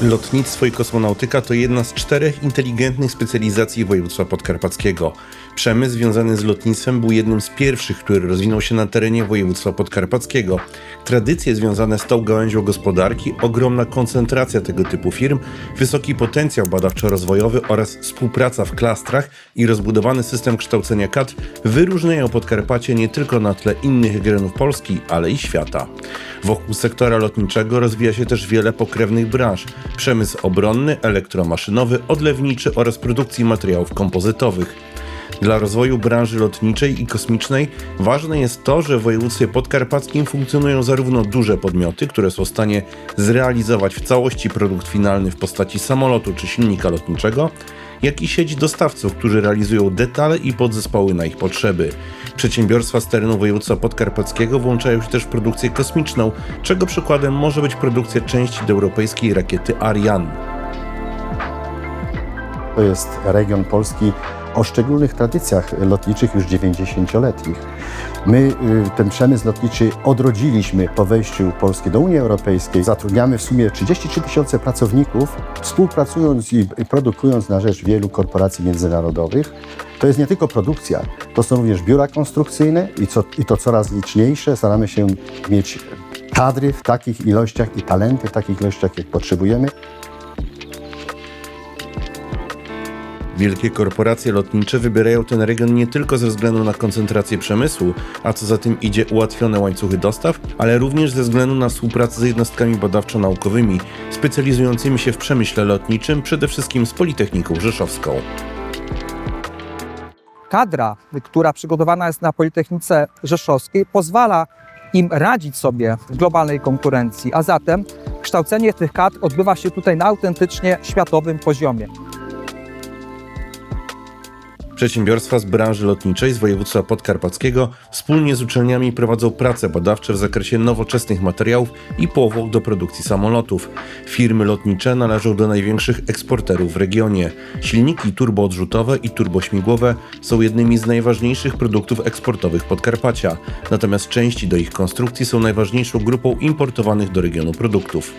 Lotnictwo i kosmonautyka to jedna z czterech inteligentnych specjalizacji województwa podkarpackiego. Przemysł związany z lotnictwem był jednym z pierwszych, który rozwinął się na terenie województwa podkarpackiego. Tradycje związane z tą gałęzią gospodarki, ogromna koncentracja tego typu firm, wysoki potencjał badawczo-rozwojowy oraz współpraca w klastrach i rozbudowany system kształcenia kadr wyróżniają Podkarpacie nie tylko na tle innych regionów Polski, ale i świata. Wokół sektora lotniczego rozwija się też wiele pokrewnych branż: przemysł obronny, elektromaszynowy, odlewniczy oraz produkcji materiałów kompozytowych. Dla rozwoju branży lotniczej i kosmicznej ważne jest to, że w województwie podkarpackim funkcjonują zarówno duże podmioty, które są w stanie zrealizować w całości produkt finalny w postaci samolotu czy silnika lotniczego, jak i sieć dostawców, którzy realizują detale i podzespoły na ich potrzeby. Przedsiębiorstwa z terenu województwa podkarpackiego włączają się też w produkcję kosmiczną, czego przykładem może być produkcja części do europejskiej rakiety Ariane. To jest region Polski o szczególnych tradycjach lotniczych już 90-letnich. My y, ten przemysł lotniczy odrodziliśmy po wejściu Polski do Unii Europejskiej. Zatrudniamy w sumie 33 tysiące pracowników, współpracując i produkując na rzecz wielu korporacji międzynarodowych. To jest nie tylko produkcja, to są również biura konstrukcyjne i, co, i to coraz liczniejsze. Staramy się mieć kadry w takich ilościach i talenty w takich ilościach, jak potrzebujemy. Wielkie korporacje lotnicze wybierają ten region nie tylko ze względu na koncentrację przemysłu, a co za tym idzie ułatwione łańcuchy dostaw, ale również ze względu na współpracę z jednostkami badawczo-naukowymi specjalizującymi się w przemyśle lotniczym, przede wszystkim z Politechniką Rzeszowską. kadra, która przygotowana jest na Politechnice Rzeszowskiej, pozwala im radzić sobie w globalnej konkurencji, a zatem kształcenie tych kadr odbywa się tutaj na autentycznie światowym poziomie. Przedsiębiorstwa z branży lotniczej z województwa podkarpackiego wspólnie z uczelniami prowadzą prace badawcze w zakresie nowoczesnych materiałów i powłok do produkcji samolotów. Firmy lotnicze należą do największych eksporterów w regionie. Silniki turboodrzutowe i turbośmigłowe są jednymi z najważniejszych produktów eksportowych Podkarpacia, natomiast części do ich konstrukcji są najważniejszą grupą importowanych do regionu produktów.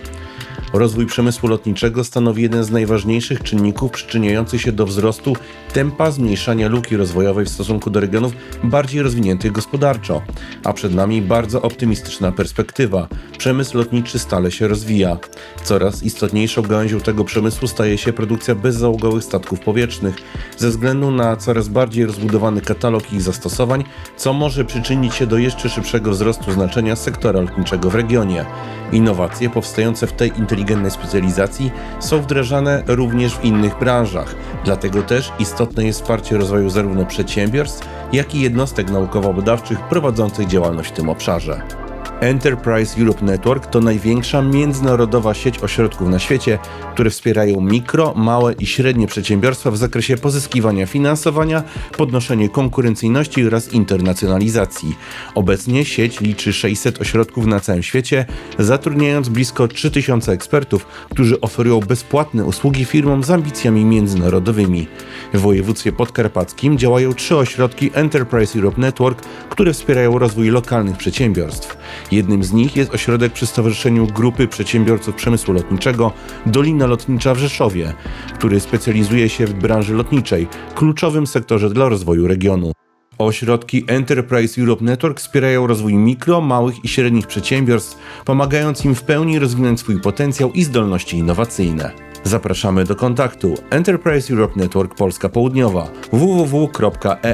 Rozwój przemysłu lotniczego stanowi jeden z najważniejszych czynników przyczyniających się do wzrostu tempa zmniejszania luki rozwojowej w stosunku do regionów bardziej rozwiniętych gospodarczo. A przed nami bardzo optymistyczna perspektywa. Przemysł lotniczy stale się rozwija. Coraz istotniejszą gałęzią tego przemysłu staje się produkcja bezzałogowych statków powietrznych, ze względu na coraz bardziej rozbudowany katalog ich zastosowań, co może przyczynić się do jeszcze szybszego wzrostu znaczenia sektora lotniczego w regionie. Innowacje powstające w tej inteligentnej specjalizacji są wdrażane również w innych branżach. Dlatego też istotne jest wsparcie rozwoju zarówno przedsiębiorstw, jak i jednostek naukowo-badawczych prowadzących działalność w tym obszarze. Enterprise Europe Network to największa międzynarodowa sieć ośrodków na świecie, które wspierają mikro, małe i średnie przedsiębiorstwa w zakresie pozyskiwania finansowania, podnoszenia konkurencyjności oraz internacjonalizacji. Obecnie sieć liczy 600 ośrodków na całym świecie, zatrudniając blisko 3000 ekspertów, którzy oferują bezpłatne usługi firmom z ambicjami międzynarodowymi. W województwie podkarpackim działają trzy ośrodki Enterprise Europe Network, które wspierają rozwój lokalnych przedsiębiorstw. Jednym z nich jest ośrodek przy Stowarzyszeniu Grupy Przedsiębiorców Przemysłu Lotniczego Dolina Lotnicza w Rzeszowie, który specjalizuje się w branży lotniczej, kluczowym sektorze dla rozwoju regionu. Ośrodki Enterprise Europe Network wspierają rozwój mikro, małych i średnich przedsiębiorstw, pomagając im w pełni rozwinąć swój potencjał i zdolności innowacyjne. Zapraszamy do kontaktu Enterprise Europe Network Polska Południowa www.een.net.pl